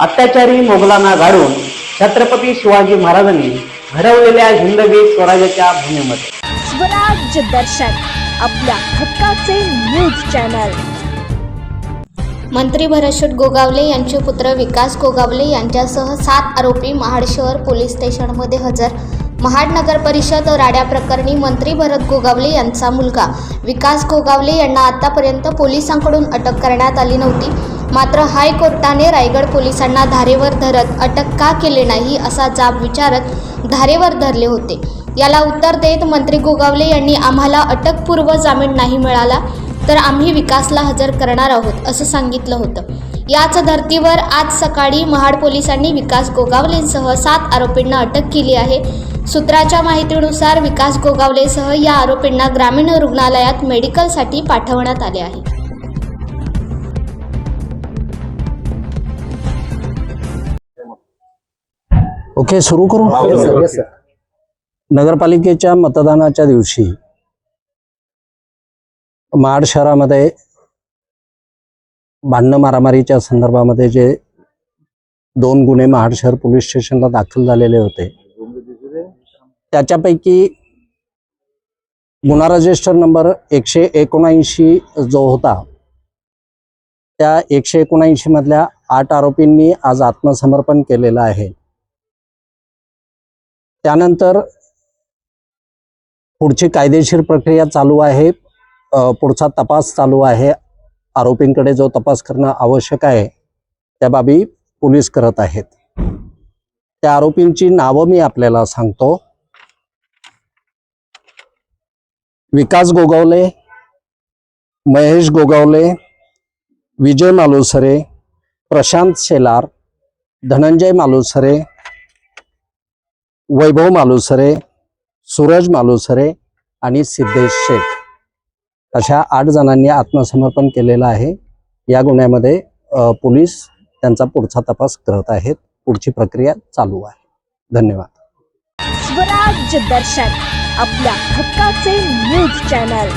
अत्याचारी मोगलांना गाडून छत्रपती शिवाजी महाराजांनी घडवलेल्या हिंदवी स्वराज्याच्या भूमीमध्ये. स्वराज्य दर्शन आपल्या हक्काचे न्यूज चॅनल. मंत्री भरतशेठ गोगावले यांचे पुत्र विकास गोगावले यांच्यासह सात आरोपी महाड शहर पोलीस स्टेशनमध्ये हजर. महाड नगर परिषद राड्या प्रकरणी मंत्री भरत गोगावले यांचा मुलगा. विकास गोगावले यांना आतापर्यंत पोलिसांकडून अटक करण्यात आली नव्हती. मात्र हायकोर्टाने रायगड पोलिसांना धारेवर धरत अटक का केले नाही असा जाब विचारत धारेवर धरले होते. याला उत्तर देत मंत्री गोगावले यांनी आम्हाला अटकपूर्व जामीन नाही मिळाला तर आम्ही विकासला हजर करणार आहोत असं सांगितलं होतं. याच धर्तीवर आज सकाळी महाड पोलिसांनी विकास गोगावलेंसह सात आरोपींना अटक केली आहे. सूत्राच्या माहितीनुसार विकास गोगावलेसह या आरोपींना ग्रामीण रुग्णालयात मेडिकलसाठी पाठवण्यात आले आहे. ओके सुरू करू? नगरपालिकेच्या मतदानाच्या दिवशी महाड शहरामध्ये भांडणं मारामारीच्या संदर्भामध्ये जे दोन गुन्हे महाड शहर पोलीस स्टेशनला दाखल झालेले होते. त्याच्यापैकी गुन्हा रजिस्टर नंबर एकशे एकोणऐंशी जो होता त्या एकशे एकोणऐंशी मधल्या आठ आरोपींनी आज आत्मसमर्पण केलेलं आहे. त्यानंतर पुढची कायदेशीर प्रक्रिया चालू आहे पुढचा तपास चालू आहे. आरोपींकडे जो तपास करणं आवश्यक आहे त्या बाबी पोलीस करत आहेत. त्या आरोपींची नावं मी आपल्याला सांगतो. विकास गोगावले महेश गोगावले विजय मालुसरे प्रशांत शेलार धनंजय मालुसरे वैभव मालुसरे सूरज मालुसरे आणि सिद्धेश शेख अशा आठ जणांनी आत्मसमर्पण केलेलं आहे. या गुन्ह्यामध्ये पोलीस त्यांचा पुढचा तपास करत आहेत. पुढची प्रक्रिया चालू आहे. धन्यवाद. स्वराज्य दर्शन आपल्या हक्काचे न्यूज चॅनल.